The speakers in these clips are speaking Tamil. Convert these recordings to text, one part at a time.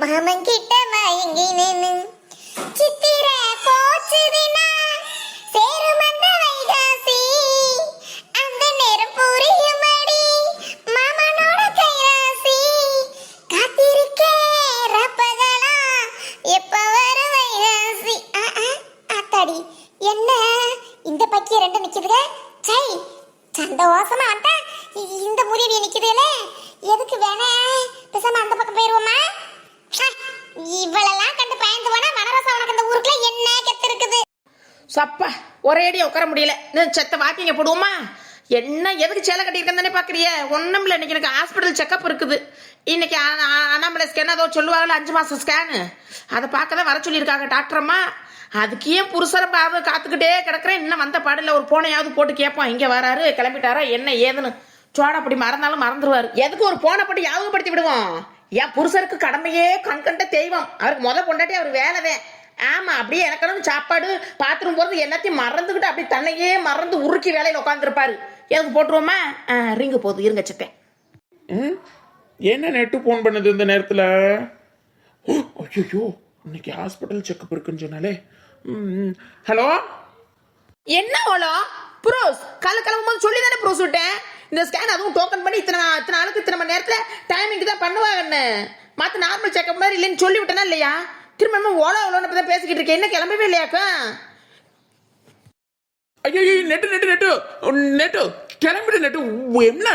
மாமன் கிட்ட மயங்கி இவளெல்லாம் கண்டு பயந்து போனா வனரசம் உனக்கு இந்த ஊருக்குள்ள என்ன கெத்து இருக்குது? சப்பா ஒரேடியா உட்கார முடியல. செத்த வாக்கிங்க போடுவோமா? என்ன எதுக்கு சேலை கட்டியிருக்கேன் தானே பார்க்குறிய ஒன்றும் இல்லை இன்னைக்கு எனக்கு ஹாஸ்பிட்டல் செக்கப் இருக்குது. இன்னைக்கு அண்ணாமலை ஸ்கேன் ஏதோ சொல்லுவாங்கல்ல அஞ்சு மாதம் ஸ்கேனு அதை பார்க்க தான் வர சொல்லியிருக்காங்க டாக்டரம்மா அதுக்கே அதுக்கு ஏன் புருஷரை பாவ காத்துக்கிட்டே கிடக்குறேன்? இன்னும் வந்த பாடல ஒரு போனையாவது போட்டு கேட்போம் இங்கே வராரு கிளம்பிட்டாரா என்ன ஏதுன்னு. சோடாப்படி மறந்தாலும் மறந்துடுவார் எதுக்கு ஒரு போனை போட்டு யாபகப்படுத்தி விடுவோம்? என் புருஷருக்கு கடமையே கண்கண்ட தெய்வம். அவருக்கு முத பொண்டாட்டி அவர் வேலைதான். ஆமா அப்படியே எனக்கெல்லாம் சாப்பாடு பாத்ரூம் போறது எல்லாத்தையும் மறந்துக்கிட்டு அப்படியே தன்னையே மறந்து உருக்கி வேலையில உட்காந்துருப்பாரு எதுக்கு போட்டுருவோமா? ரிங்கு போகுது இருங்க சித்தேன். ம்? என்ன நெட்டு ஃபோன் பண்ணுது இந்த நேரத்தில்? ஐயோ இன்னைக்கு ஹாஸ்பிட்டல் செக்கப் இருக்குன்னு சொன்னாலே. ஹலோ? என்ன ஓலோ ப்ரோஸ் காலை கிளம்பும் போது சொல்லி தானே ப்ரோஸ் விட்டேன்? இந்த ஸ்கேன் அதுவும் டோக்கன் பண்ணி இத்தனை இத்தனை ஆளுக்கு இத்தனை மணி நேரத்தில் டைமிங்க்கு தான் பண்ணுவாங்கன்னு மற்ற நார்மல் செக்கப் மாதிரி இல்லைன்னு சொல்லி விட்டேனா இல்லையா? திரும்ப ஓலோ ஓலோன்னு தான் பேசிக்கிட்டு இருக்கேன். என்ன கிளம்பவே இல்லையாக்கா ஐயோ நெட்டு நெட்டு நெட்டு நெட்டு கிளம்பிட்டு நெட்டு என்ன?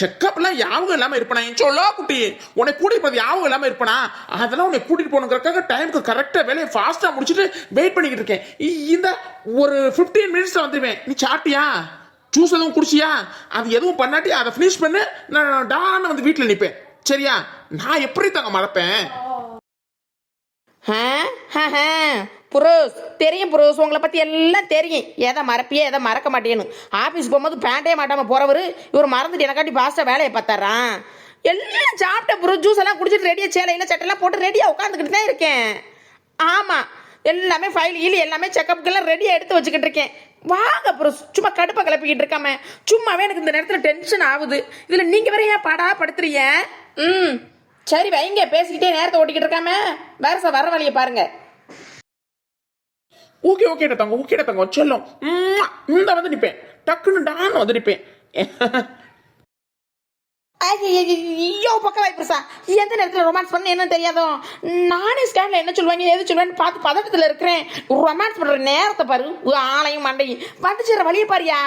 செக்கப்லாம் யாவும் இல்லாமல் இருப்பனா? என் சொல்லா குட்டி உன்னை கூட்டிட்டு போகிறது யாவும் இல்லாமல் இருப்பனா? அதெல்லாம் உன்னை கூட்டிட்டு போகணுங்கிறக்காக டைமுக்கு கரெக்டாக வேலையை ஃபாஸ்ட்டாக முடிச்சுட்டு வெயிட் பண்ணிக்கிட்டு இருக்கேன். இந்த ஒரு ஃபிஃப்டீன் மினிட்ஸில் வந்துடுவேன் நீ சாப்பிட்டியா? ஜூஸ் எதுவும் குடிச்சியா? அது எதுவும் பண்ணாட்டி அதை ஃபினிஷ் பண்ணு. நான் டான்னு வந்து வீட்டில் நிற்பேன் சரியா? நான் எப்படி தாங்க மறப்பேன்? புரோஸ் தெரியும் புரோஸ் உங்களை பற்றி எல்லாம் தெரியும். எதை மறப்பியே எதை மறக்க மாட்டேன்னு. ஆஃபீஸ் போகும்போது பேண்டே மாட்டாமல் போகிறவர் இவர் மறந்துட்டு எனக்காட்டி ஃபாஸ்ட்டாக வேலையை பார்த்தாரான் எல்லாம் சாப்பிட்ட புரோ ஜூஸ் எல்லாம் குடிச்சிட்டு ரெடியாக சேலையில் சட்டெல்லாம் போட்டு ரெடியாக உட்காந்துக்கிட்டு தான் இருக்கேன். ஆமாம் எல்லாமே ஃபைல் ஈல் எல்லாமே செக்கப்புக்கெல்லாம் ரெடியாக எடுத்து வச்சுக்கிட்டு இருக்கேன். வாங்க அப்புறம் சும்மா கடுப்பை கிளப்பிக்கிட்டு இருக்காம. சும்மாவே எனக்கு இந்த நேரத்தில் டென்ஷன் ஆகுது. இதில் நீங்கள் வேற ஏன் பாடா படுத்துறீங்க? ம். சரி வைங்க பேசிக்கிட்டே நேரத்தை ஓட்டிக்கிட்டு இருக்காம. வேற சார் வர வழியை பாருங்க. ஓகே ஓகே தங்க ஓகே தங்க சொல்லும். உம்மா, இந்த வந்து நிற்பேன் டக்குன்னு டான்னு வந்து நிற்பேன் ஐயோ பக்கம் பெருசா எந்த நேரத்தில் ரொமான்ஸ் பண்ண என்ன தெரியாதோ நானே ஸ்டாண்டில் என்ன சொல்லுவாங்க எது சொல்லுவேன்னு பார்த்து பதட்டத்தில் இருக்கிறேன் ரொமான்ஸ் பண்ணுற நேரத்தை பாரு உன் ஆளையும் மண்டையும் வந்து வழியை பாரியா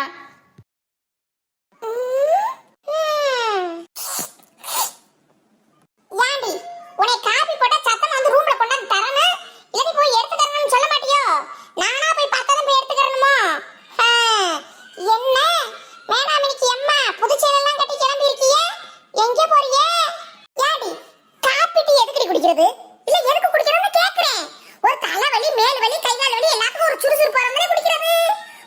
ஏண்டி உன்னை காபி போட்டா சத்தம் வந்து ரூம்ல கொண்டாந்து தரணும் இல்லாட்டி போய் எடுத்து தரணும்னு சொல்ல மாட்டியோ நானா போய் பார்த்தாலும் போய் எடுத்து தரணுமோ ஆ, என்ன வேணாம் இன்னைக்கு அம்மா புதுச்சேரியெல்லாம் கட்டி கிளம்பி இருக்கீங்க எங்க போறீங்க ஏண்டி காப்பி டீ எதுக்கு குடிக்கிறது இல்ல எதுக்கு குடிக்கிறோம்னு கேக்குறேன் ஒரு தலைவலி மேல் வலி கை கால் வலி எல்லாத்துக்கும் ஒரு சுறுசுறுப்பு வரும் குடிக்கிறது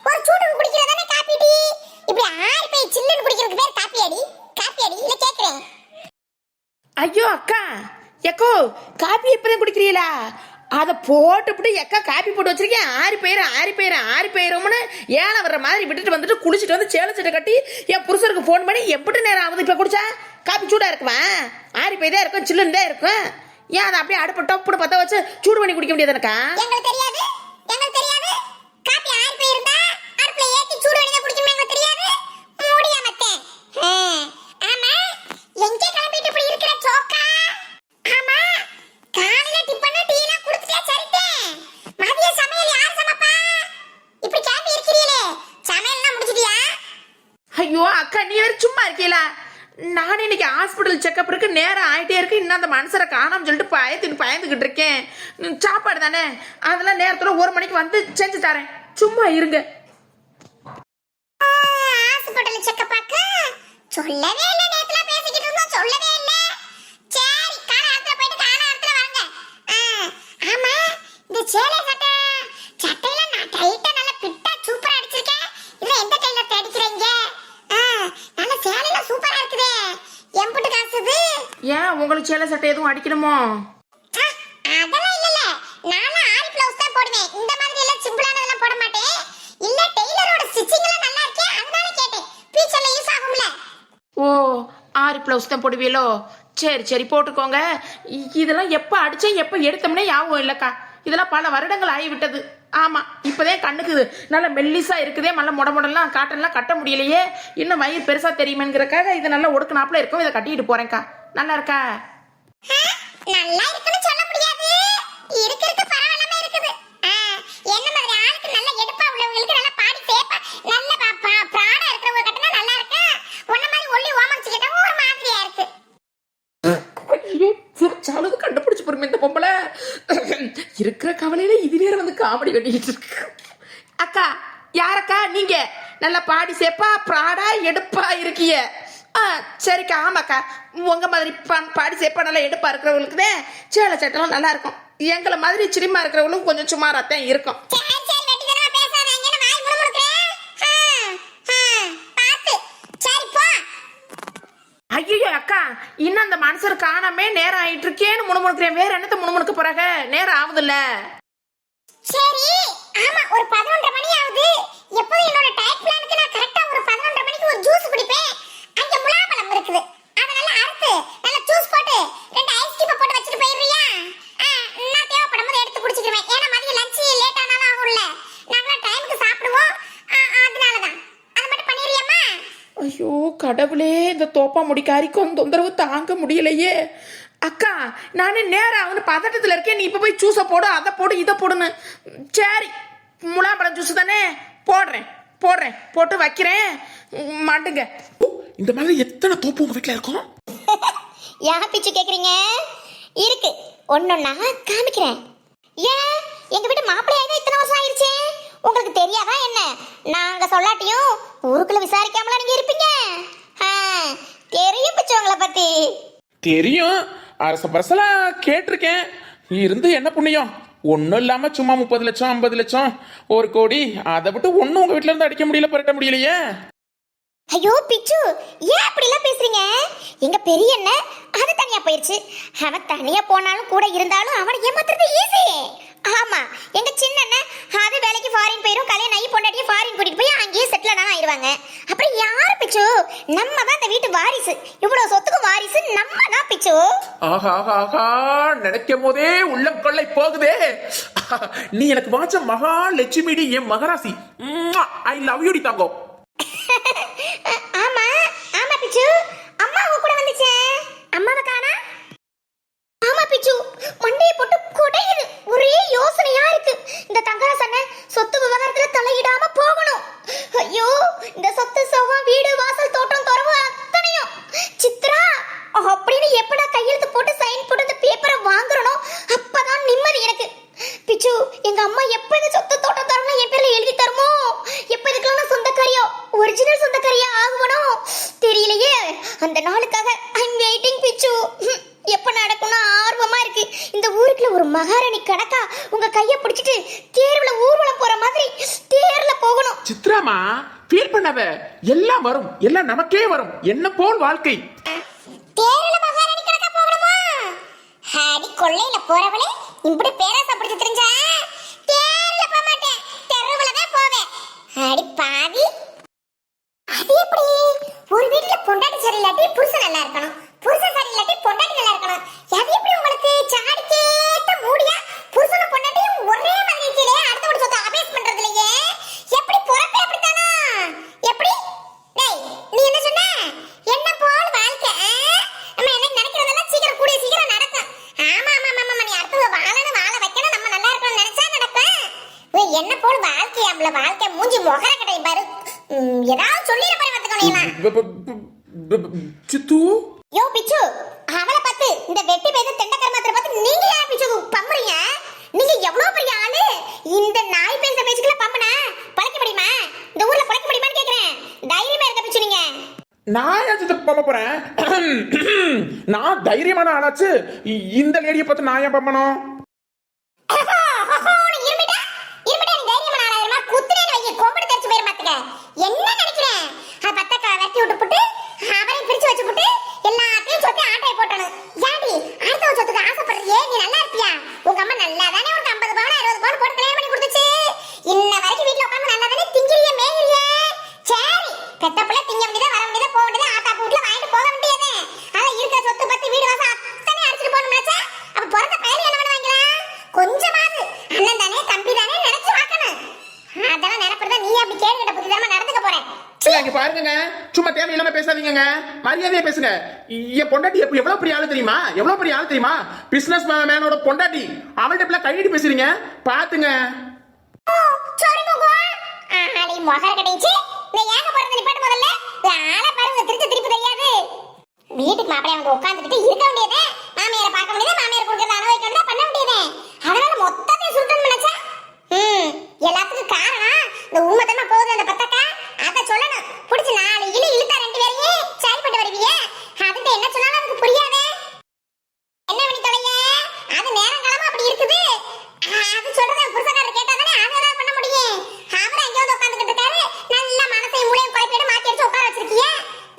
ஒரு சூடுக்கு குடிக்கிறது தானே காப்பி டீ இப்படி ஆறு போய் சில்லுன்னு குடிக்கிறதுக்கு பேர் காப்பி அடி காப்பி அடி இல்ல கேக்குறேன் ஐயோ அக்கா எக்கோ காப்பி எப்பதான் குடிக்கிறீங்களா? அதை போட்டுவிட்டு எக்கா காப்பி போட்டு வச்சிருக்கேன். ஆறி போயிரும் ஆறி போயிரும் ஆறி போயிரும்னு ஏழை வர்ற மாதிரி விட்டுட்டு வந்துட்டு குளிச்சுட்டு வந்து சேலை சட்டை கட்டி என் புருஷருக்கு ஃபோன் பண்ணி எப்படி நேரம் ஆகுது இப்போ குடிச்சா? காப்பி சூடாக இருக்குமா? ஆறி போய் தான் இருக்கும் சில்லுன்னு தான் இருக்கும். ஏன் அதை அப்படியே அடுப்பு டப்புன்னு பற்ற வச்சு சூடு பண்ணி குடிக்க முடியாதுனக்கா எங்களுக்கு தெரியாது. எங்களுக்கு தெரியாது காப்பி ஆறி போயிருந்தா அடுப்புல ஏத்தி சூடு பண்ணி தான் குடிக்கணும் எங்களுக்கு தெரியாது மூடியா மத்தே ஆமா எங்க கிளம்பிட்டு இப்படி இருக்கிற சோக்கா ஆமா காலையில டிபன் டீ எல்லாம் குடுத்துட்டே சரிட்டே மதிய சமையல் யார் சமைப்பா? இப்படி கிளம்பி இருக்கிறீங்களே. சமையல்லாம் முடிச்சிட்டியா ஐயோ அக்கா நீ வேற சும்மா இருக்கீங்களா நான் இன்னைக்கு ஹாஸ்பிட்டல் செக்கப் இருக்கு நேரம் ஆயிட்டே இருக்கு. இன்னும் அந்த மனுஷரை காணோம்னு சொல்லிட்டு பயந்துட்டு பயந்துகிட்டு இருக்கேன். சாப்பாடு தானே? அதெல்லாம் நேரத்துல ஒரு மணிக்கு வந்து செஞ்சு தரேன். சும்மா இருங்க. சொல்லவே இல்ல நேத்துல பேசிக்கிட்டு இருந்தோம். சொல்லவே இல்ல சரி கால இடத்துல போயிட்டு கால இடத்துல வாங்க ஆ, ஆமா இந்த சேலை சட்டை. சட்டையில நான் டைட்டா நல்ல பிட்டா சூப்பரா அடிச்சிருக்கேன். இதுல எந்த டைலர் அடிக்கிறீங்க? நல்ல சேலையில சூப்பரா இருக்குதே. எம்புட்டு காசு இது? ஏன் உங்களுக்கு சேலை சட்டை எதுவும் அடிக்கணுமோ? அதெல்லாம் இல்லல்ல. நானும் ஆரி பிளவுஸ் தான் போடுவேன். இந்த மாதிரி எல்லாம் சிம்பிளானதெல்லாம் போட மாட்டேன். இல்ல டெய்லரோட ஸ்டிச்சிங் எல்லாம் நல்லா இருக்கே அதனால கேட்டேன். ஃபியூச்சர்ல யூஸ் ஆகும்ல. ஓ ஆறு ப்ளவுஸ் தான் போடுவீங்களோ சரி சரி போட்டுக்கோங்க. இதெல்லாம் எப்போ அடித்தேன் எப்போ எடுத்தோம்னே ஞாபகம் இல்லைக்கா. இதெல்லாம் பல வருடங்கள் ஆகிவிட்டது. ஆமாம் இப்போதே கண்ணுக்கு நல்ல மெல்லிசா இருக்குதே நல்ல முட முடலாம் காட்டன்லாம் கட்ட முடியலையே. இன்னும் வயிறு பெருசாக தெரியுமேங்கிறக்காக இது நல்லா ஒடுக்குனாப்புல இருக்கும் இதை கட்டிட்டு போகிறேன்க்கா நல்லா இருக்கா? நல்லா இருக்குன்னு சொல்ல முடியாது. இருக்கு இருக்கு பரவாயில்லாம இருக்குது. ஆ, என்ன மாதிரி ஆளுக்கு நல்ல எடுப்பா உள்ளவங்களுக்கு நல்ல பாடி சேப்பா நல்ல பா- பா- ப்ராடா இருக்கிறவங்க கட்டினா நல்லா இருக்கு? உன்ன மாதிரி ஒல்லி கிட்டவும் ஒரு மாதிரியா இருக்கு. கண்டுபிடிச்சு பொறுமை இந்த பொம்பளை. இருக்கிற கவலையில இது வேற வந்து காமெடி பண்ணிக்கிட்டு இருக்கு. அக்கா யாரக்கா நீங்க? நல்லா பாடி சேப்பா ப்ராடா எடுப்பா இருக்கிய? ஆ சரிக்கா ஆமாக்கா. உங்க மாதிரி பா- பாடி சேப்பா நல்லா எடுப்பா இருக்கிறவங்களுக்கு சேலை சட்டெல்லாம் நல்லா இருக்கும். எங்களை மாதிரி சிரிமா இருக்கிறவங்களும் கொஞ்சம் சுமாரா தான் இருக்கும் சரி சரி வெட்டித்தனமா பேசாத எங்கன்னு வாய் முணுமுணுக்கிறேன் ஆ, ஆ, பார்த்து சரி போ ஐயோ அக்கா மனுஷர் காணாமே நேரம் ஆயிட்டு இருக்கேன்னு முணுமுணுக்கிறேன். வேற என்னத்த முணுமுணுக்க போறாங்க நேரம் ஆகுதுல்ல சரி ஆமா ஒரு பதினொன்றரை மணி ஆகுது. எப்போதும் என்னோட டயட் பிளானுக்கு நான் கரெக்டா ஒரு பதினொன்றரை மணிக்கு ஒரு ஜூஸ் குடிப்பேன். அங்க முலாம்பழம் இருக்குது. அதை நல்லா அறுத்து நல்லா ஜூஸ் போட்டு ரெண்டு ஐஸ் கியூப் போட்டு வச்சுட்டு போயிடுறியா? நான் தேவைப்படும் போது எடுத்து குடிச்சிக்குவேன் ஏன்னா மதியம் லஞ்ச் லேட் ஆனாலும் ஆகும்ல. நாங்களாம் டைமுக்கு சாப்பிடுவோம். அதனால தான் அதை மட்டும் பண்ணிடுறியாம்மா? ஐயோ கடவுளே. இந்த தோப்பா முடிக்காரிக்கும் தொந்தரவு தாங்க முடியலையே. அக்கா நானே நேரம் அவனு பதட்டத்தில் இருக்கேன். நீ இப்போ போய் ஜூஸை போடு அதை போடு இதை போடுன்னு. சரி முலாம்பழம் ஜூஸ் தானே? போடுறேன் போடுறேன் போட்டு வைக்கிறேன். மாட்டுங்க. இந்த மாதிரி எத்தனை தோப்பு உங்க வீட்டுல இருக்கும்? யா பிச்சு கேக்குறீங்க? இருக்கு ஒன்னொன்னா காமிக்கிறேன். ஏன் எங்க வீட்டு மாப்பிள்ளையாக இத்தனை வருஷம் ஆயிருச்சே? உங்களுக்கு தெரியாதா என்ன? நாங்க சொல்லாட்டியும் ஊருக்குள்ள விசாரிக்காமல நீங்க இருப்பீங்க? தெரியும் பிச்சு உங்களை பத்தி. தெரியும். அரச பரசலா கேட்டிருக்கேன். இருந்து என்ன புண்ணியம்? ஒன்றும் இல்லாம சும்மா முப்பது லட்சம் ஐம்பது லட்சம் ஒரு கோடி அதை விட்டு ஒன்றும் உங்க வீட்ல இருந்து அடிக்க முடியல பரட்ட முடியலையே. ஐயோ பிச்சு ஏன் அப்படிலாம் பேசுறீங்க? எங்க பெரிய அண்ணன் அது தனியா போயிருச்சு. அவன் தனியா போனாலும் கூட இருந்தாலும் அவனை ஏமாத்துறது ஈஸி ஆமா. எங்க சின்ன அண்ணன் அது வேலைக்கு ஃபாரின் போயிரும் கல்யாணம் ஆகி பொண்டாட்டியும் ஃபாரின் கூட்டிட்டு போய் அங்கேயே செட்டில் ஆனாலும் ஆயிடுவாங்க அப்புறம் யாரு பிச்சு? நம்ம தான் இந்த வீட்டு வாரிசு. இவ்வளவு சொத்துக்கு வாரிசு நம்ம தான் பிச்சு? ஆஹா ஆஹா ஆஹா நினைக்கும் போதே உள்ளம் கொள்ளை போகுதே. நீ எனக்கு வாச்ச மகா லட்சுமிடி என் மகராசி. ஐ லவ் யூடி தாங்கோ ஆமா ஆமா பிச்சு. அம்மா கூட வந்துச்சே. அம்மாவை காணா? ஆமா மண்டையை போட்டு குடையுது. ஒரே யோசனையா இருக்கு. இந்த தங்கராச் அண்ணன் சொத்து விவகாரத்துல தலையிடாம போகணும். ஐயோ இந்த சொத்து சுகம் வீடு வாசல் தோட்டம் துறவு அத்தனையும். சித்ரா அப்படின்னு எப்படா கையெழுத்து போட்டு சைன் போட்டு இந்த பேப்பரை வாங்குறனோ அப்பதான் நிம்மதி எனக்கு. பிச்சு எங்க அம்மா எப்ப இந்த சொத்து தோட்டம் ஊருக்குள்ள ஒரு மகாராணி கணக்கா உங்க கைய பிடிச்சிட்டு தேர்வுல ஊர்வலம் போற மாதிரி தேர்ல போகணும். சித்ராமா ஃபீல் பண்ணாத. எல்லாம் வரும். எல்லாம் நமக்கே வரும். என்ன போல் வாழ்க்கை? தேர்ல மகாராணி கணக்கா போகணுமா? அடி கொள்ளையில போறவளே இப்படி பேராசை பிடிச்சு தெரிஞ்சா? தேர்ல போக மாட்டேன். தெருவுல தான் போவேன். அடி பாவி அது எப்படி? ஒரு வீட்டுல பொண்டாட்டி சரியில்லாட்டி புருஷன் நல்லா இருக்கணும். புருஷன் சரியில்லாட்டி பொண்டாட்டி நல்லா இருக்கணும். அது எப்படி உங்களுக்கு? சாடிக்கேத்த சித்து? யோ பிச்சு! அவளை பார்த்து இந்த வெட்டி பேத தெண்டக்கரமாத்திர பார்த்து நீங்க ஏன் பிச்சு? பம்புறீங்க? நீங்க எவ்வளவு பெரிய ஆளு? இந்த நாய் பேசுற பேச்சுக்குள்ள பம்பன பழைக்க முடியுமா? இந்த ஊர்ல பழைக்க முடியுமான்னு கேக்குறேன். தைரியமா இருக்க பிச்சு நீங்க. நான் ஏன் பம்ப போறேன்? நான் தைரியமான ஆளாச்சு. இந்த லேடியை பார்த்து நான் ஏன் பம்பணும் இருமிட்டா இருமிட்டா நீ தைரியமான ஆளாயிருமா குத்துனேன்னு வைக்க கொம்படி தெரிச்சு போயிரு பாத்துக்க என்ன நினைக்கிறேன் அது பத்தக்கா வெட்டி விட்டு புட்டு அவரையும் பிரிச்சு வச்சு புட்டு எல்லாத்தையும் சொத்தி ஆட்டையை போட்டணும் யாடி அடுத்த சொத்துக்கு ஆசைப்படுறியே நீ நல்லா இருப்பியா உங்க அம்மா நல்லா தானே உனக்கு ஐம்பது பவுன் அறுபது பவுன் போட்டு கல்யாணம் பண்ணி கொடுத்துச்சு இன்ன வரைக்கும் வீட்டுல உட்காந்து நல்லா தானே திங்கிறிய மேகிறிய சரி பெத்த பிள்ளை திங்க வேண்டியதா வர வேண்டியதா போக வேண்டியதா ஆத்தா வீட்டுல வாங்கிட்டு போக வேண்டியதே அதான் இருக்கிற சொத்து பத்தி வீடு வாசம் அத்தனை அடிச்சிட்டு போகணும் நினைச்சா அப்ப பிறந்த பையன் என்ன பண்ணுவாங்களா கொஞ்சமாவது அண்ணன் தானே தம்பி தானே நினைச்சு பார்க்கணும் அதெல்லாம் நினைப்பறதா நீ அப்படி கேட்டுக்கிட்ட புத்திதமா நடந்துக்க போறேன் ஏங்க, இங்க பாருங்கங்க சும்மா தேவையில்லாம பேசாதீங்கங்க மரியாதையா பேசுங்க. என் பொண்டாட்டி எப்ப எவ்வளவு பெரிய ஆளு தெரியுமா? எவ்வளவு பெரிய ஆளு தெரியுமா? பிசினஸ் மேனோட பொண்டாட்டி. அவள்கிட்ட இப்பெல்லாம் கையடி பேசுறீங்க? பாத்துங்க. வீட்டுக்கு மாப்பிள்ளை அவங்க உட்காந்துக்கிட்டு இருக்க முடியாது மாமியார பார்க்க முடியாது மாமியார் கொடுக்கறத அனுபவிக்க வேண்டியதே பண்ண வேண்டியதே அதனால மொத்தத்தையும் சுருட்டணும் நினைச்சா ம் எல்லாத்துக்கும் காரணம் இந்த ஊமத்தமா போகுது அந்த பத்தக்கா அத சொல்லணும் புடிச்சு நாலு இழு இழுத்தா ரெண்டு பேரையும் சரிப்பட்டு வருவீங்க அதுக்கு என்ன சொன்னாலும் அதுக்கு புரியாதே என்ன பண்ணி தொலைங்க அது நேரம் காலமா அப்படி இருக்குது ஆ, அது சொல்றத புருஷக்காரர் கேட்டா தானே அது ஏதாவது பண்ண முடியும் அவர் அங்கே வந்து உட்காந்துக்கிட்டு இருக்காரு நல்ல மனசையும் மூளையும் குழப்பிட்டு மாத்தி அடிச்சு உட்கார வச்சிருக்கீங்க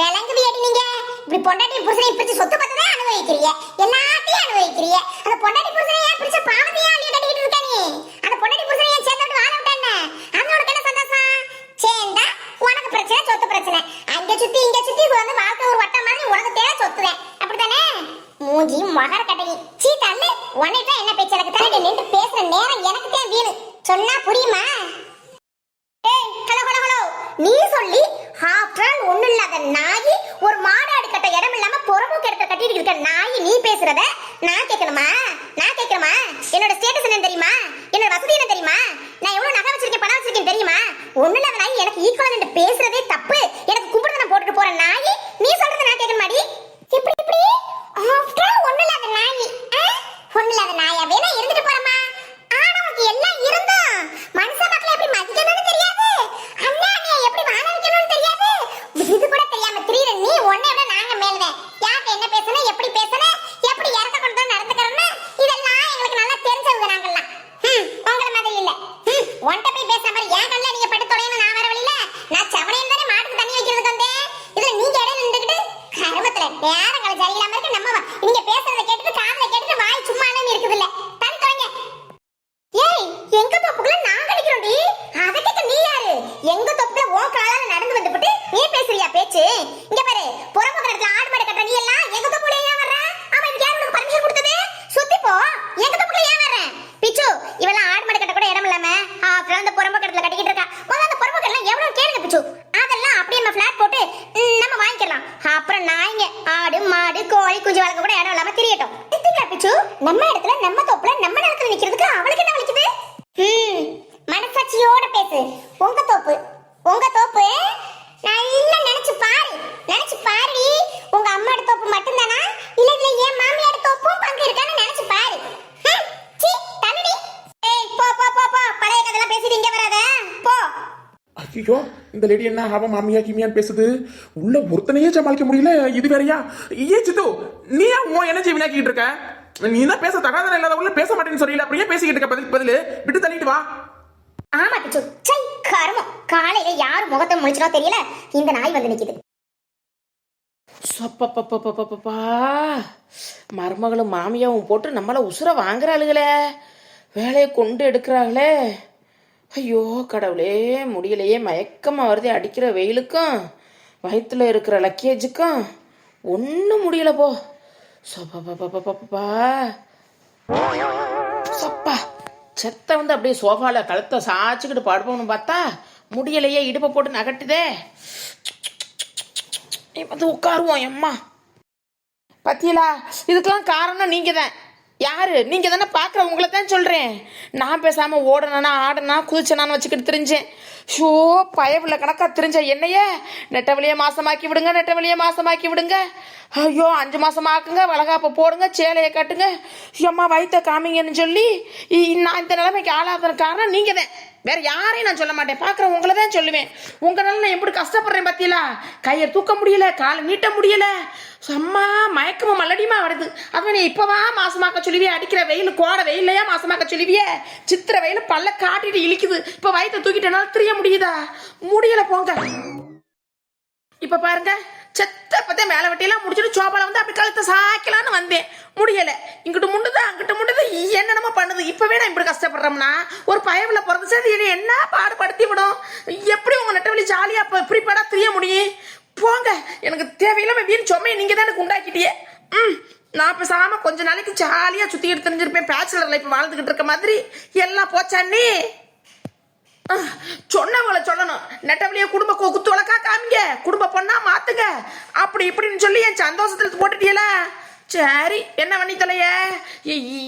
விளங்குது ஏடி நீங்க இப்படி பொண்டாட்டி புருஷனை பிரிச்சு சொத்து பத்ததை அனுபவிக்கிறீங்க எல்லாத்தையும் அனுபவிக்கிறீங்க. அந்த பொண்டாட்டி புருஷனை ஏன் பிடிச்ச பாவத்தையும் அள்ளி கட்டிக்கிட்டு இருக்க நீ? அந்த பொண்டாட்டி புருஷனை ஏன் சேர்ந்து வாழ விட்டேன்னு உனக்கு என்ன சந்தோஷம்? சேர்ந்தா உனக்கு பிரச்சனை சொத்து பிரச்சனை. அங்க சுத்தி இங்க சுத்தி வந்து வாழ்க்கை ஒரு வட்டம் மாதிரி உனக்கு தேவை சொத்துவேன். அப்படித்தானே? மூஞ்சி மகர கட்டணி சீ தள்ளு. உன்னை என்ன பேச்சு? எனக்கு தலை நின்று பேசுற நேரம் எனக்கு தான் வீணு. சொன்னா புரியுமா? ஏய் ஹலோ ஹலோ ஹலோ. நீ சொல்லி ஆஃப்டர் ஒண்ணு இல்லாத நாயி ஒரு மாடாடு கட்ட இடம் இல்லாம புறமுக்கு இடத்த கட்டிட்டு இருக்க நாய் நீ பேசுறத நான் கேட்கணுமா? நான் கேட்கணுமா? என்னோட ஸ்டேட்டஸ் என்ன தெரியுமா? என்னோட வசதி என்ன தெரியுமா? நான் எவ்வளவு நகை வச்சிருக்கேன் பணம் வச்சிருக்கேன் தெரியுமா? ஒண்ணு இல்லாத நாய் எனக்கு ஈக்குவலா நின்று பேசுறதே தப்பு. எனக்கு கும்பிடுதனை போட்டுட்டு போற நாய் நீ சொல்றத நான் கேட்கணுமாடி இப்படி இப்படி ஆஃப்டர் ஒண்ணு இல்லாத நாயி ஆ? ஒண்ணு இல்லாத நாயா வேணா இருந்துட்டு போறமா ஆனா உனக்கு எல்லாம் இருந்தும் மனுஷ மக்களை எப்படி மதிக்கணும்னு தெரியாது அண்ணா அண்ணியை எப்படி வாழ வைக்கணும்னு தெரியாது இது கூட தெரியாம திரியற நீ உன்னை விட நாங்க மேல்வேன் யார்கிட்ட என்ன பேசணும் எப்படி பேசணும் எப்படி இறக்க கொண்டு வந்து நடந்துக்கிறோம்னு இதெல்லாம் எங்களுக்கு நல்லா தெரிஞ்சவங்க நாங்கெல்லாம் ம் உங்கள மாதிரி இல்ல ம் உன்கிட்ட போய் பேசுற மாதிரி ஏன் கண்ணில் நீங்க பட்டு தொலைன்னு நான் வர வழியில நான் செவனையும் தானே மாட்டுக்கு தண்ணி வைக்கிறதுக்கு வந்தேன் இதுல நீங்க இடையில நின்றுக்கிட்டு கருமத்துல நேரங்களை சரியில்லாம இருக்கு நம்ம வா- நீங்க பேசுறத கேட்டுட்டு காதுல கேட்டுட்டு வாய் சும்மா இருக்குது இல்ல தண்ணி தொலைங்க ஏய் எங்க தோப்புக்குள்ள நான் கடிக்கிறோம்டி அத கேட்க நீ யாரு எங்க தோப்புல உன் காலால நடந்து வந்துட்டு நீ பேசுறியா பேச்சு இங்க பாரு புறம்பு இடத்துல ஆடு மாடு கட்டுற நீ எல்லாம் எங்க தோப்புல ஏன் வர்ற ஆமா இதுக்கு யார் உனக்கு பர்மிஷன் கொடுத்தது சுத்தி போ எங்க தோப்புல ஏன் வர்ற பிச்சு இவெல்லாம் ஆடு மாடு கட்ட கூட இடம் இல்லாம அப்புறம் அந்த புறமுக இடத்துல கட்டிக்கிட்டு இருக்கா முதல்ல அந்த புறமுக எல்லாம் எவ்வளவு கேளுங்க பிச்சு அதெல்லாம் அப்படியே நம்ம ஃபிளாட் போட்டு ம், நம்ம வாங்கிக்கலாம் அப்புறம் நாய்ங்க ஆடு மாடு கோழி குஞ்சு வளர்க்க கூட இடம் இல்லாம திரியட்டும் திட்டிங்களா பிச்சு நம்ம இடத்துல நம்ம தோப்புல நம்ம நிலத்துல நிக்கிறதுக்கு அவளுக்கு என்ன வலிக்குது ம் மனசாட்சியோட பேசு உங்க தோப்பு உங்க தோப்பு நல்லா நினைச்சு பாரு நினைச்சு பாருடி உங்க அம்மாட தோப்பு மட்டும்தானா இல்ல இல்ல என் மாமியாட தோப்பும் பங்கு இருக்கான்னு நினைச்சு பாரு ஹம், சீ, தள்ளுடி. ஏய், போ போ போ போ பழைய கதையெல்லாம் பேசிட்டு இங்க வராத போ ஐயோ இந்த லேடி என்ன அவ மாமியா கிமியான்னு பேசுது? உள்ள ஒருத்தனையே சமாளிக்க முடியல இது வேறயா? ஏ சித்து நீ உன் எனர்ஜி வினாக்கிட்டு இருக்க? நீ தான் பேச இல்லாத உள்ள பேச மாட்டேன்னு சொல்லல அப்படியே பேசிக்கிட்டு இருக்க பதில் பதில். விட்டு தள்ளிட்டு வா. ஆமா பிச்சு சை கருமம். காலையில யார் முகத்தை முழிச்சனோ தெரியல இந்த நாய் வந்து நிக்குது. சப்பப்பப்பப்பப்பப்பா. மருமகளும் மாமியாவும் போட்டு நம்மளை உசுர வாங்குறாளுகளே. வேலையை கொண்டு எடுக்கிறாங்களே ஐயோ கடவுளே முடியலையே மயக்கமாக வருது அடிக்கிற வெயிலுக்கும் வயிற்றுல இருக்கிற லக்கேஜுக்கும் ஒன்றும் முடியல போ. சப்பப்பப்பப்பப்பா சப்பா. செத்த வந்து அப்படியே சோஃபாவில் கழுத்தை சாய்ச்சிக்கிட்டு படுப்போம்னு பார்த்தா முடியலையே இடுப்பை போட்டு நகட்டுதே. நீ வந்து உட்காருவோம் எம்மா பத்தியலா இதுக்கெல்லாம் காரணம் நீங்கள் தான் யாரு? நீங்க தானே பாக்குற உங்களை தான் சொல்றேன். நான் பேசாம ஓடனா ஆடனா குதிச்சனான்னு வச்சுக்கிட்டு தெரிஞ்சேன். ஷோ பயவுள்ள கணக்கா தெரிஞ்ச என்னையே? நெட்ட வழியை மாசமாக்கி விடுங்க நெட்ட வழியை மாசமாக்கி விடுங்க. ஐயோ அஞ்சு மாசம் ஆக்குங்க வளகாப்ப போடுங்க சேலையை கட்டுங்க. அம்மா வயிற்ற காமிங்கன்னு சொல்லி நான் இந்த நிலைமைக்கு ஆளாதன காரணம் நீங்க தான் வேற யாரையும் நான் சொல்ல மாட்டேன். பார்க்குற உங்களை தான் சொல்லுவேன். உங்களால் நான் எப்படி கஷ்டப்படுறேன் பார்த்தீங்களா கையை தூக்க முடியல காலை நீட்ட முடியல. சும்மா மயக்கமும் மல்லடியுமா வருது. அதுவும் நீ இப்போவா மாசமாக்க சொல்லுவியே அடிக்கிற வெயில் கோடை வெயிலையா மாசமாக்க சொல்லுவியே? சித்திர வெயில் பல்ல காட்டிட்டு இழிக்குது. இப்போ வயிற்ற தூக்கிட்டனால திரிய தெரிய முடியுதா? முடியல போங்க. இப்போ பாருங்க. செத்த பத்தே மேலே வெட்டியெல்லாம் முடிச்சுட்டு சோபால வந்து அப்படி கழுத்தை சாய்க்கலான்னு வந்தேன். முடியல. இங்கிட்டு முண்டுது அங்கிட்டு முண்டுது என்னென்னமோ பண்ணுது. இப்பவே நான் இப்படி கஷ்டப்படுறோம்னா ஒரு பயவில் பிறந்துச்சு அது என்னை என்ன பாடுபடுத்தி விடும்? எப்படி உங்க நெட்டவழி ஜாலியா இப்போ இப்படி தெரிய முடியும்? போங்க. எனக்கு தேவையில்லாம வீண் சொம்மையை நீங்க தான் எனக்கு உண்டாக்கிட்டியே. ம். நான் பேசாம கொஞ்ச நாளைக்கு ஜாலியா சுத்திட்டு தெரிஞ்சிருப்பேன். பேச்சுலர் லைஃப் வாழ்ந்துகிட்டு இருக்க மாதிரி. எல்லாம் போச்சான்னே சொன்னவங்கள சொல்லணும். நெட்டவழிய குடும்ப குத்து வழக்கா காமிங்க. குடும்ப பொண்ணா மாத்துங்க. அப்படி இப்படின்னு சொல்லி என் சந்தோஷத்துல போட்டுட்டியல சரி என்ன பண்ணி தொலைய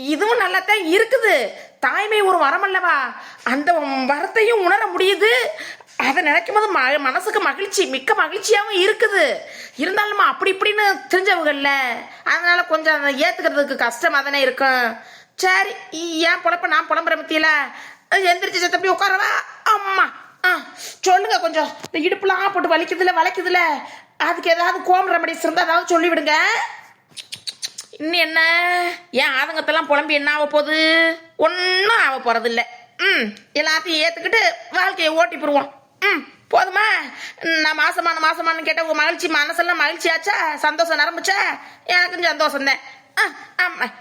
இதுவும் நல்லாத்தான் இருக்குது. தாய்மை ஒரு வரம் அல்லவா? அந்த வரத்தையும் உணர முடியுது. அதை நினைக்கும் போது ம- மனசுக்கு மகிழ்ச்சி மிக்க மகிழ்ச்சியாகவும் இருக்குது. இருந்தாலும் அப்படி இப்படின்னு தெரிஞ்சவங்கல்ல. அதனால கொஞ்சம் அதை ஏத்துக்கிறதுக்கு கஷ்டமா தானே இருக்கும். சரி ஏன் பொழப்ப நான் புலம்புற மத்தியில எந்திரிச்சு செத்தப்படி உட்காரவா? அம்மா ஆ சொல்லுங்க கொஞ்சம். இந்த இடுப்புலாம் போட்டு வலிக்குதுல வலிக்குதுல அதுக்கு ஏதாவது கோம் ரெமடிஸ் இருந்தால் ஏதாவது சொல்லிவிடுங்க. இன்னும் என்ன? ஏன் ஆதங்கத்தெல்லாம் புலம்பி என்ன ஆக போகுது? ஒன்றும் ஆக போகிறதில்ல ம் எல்லாத்தையும் ஏற்றுக்கிட்டு வாழ்க்கையை ஓட்டி போடுவோம். ம் போதுமா? நான் மாசமான மாசமானு கேட்ட உங்கள் மகிழ்ச்சி மனசெல்லாம் மகிழ்ச்சியாச்சா? சந்தோஷம் நிரம்பிச்சா? எனக்கும் சந்தோஷம் தான் ஆ ஆமாம்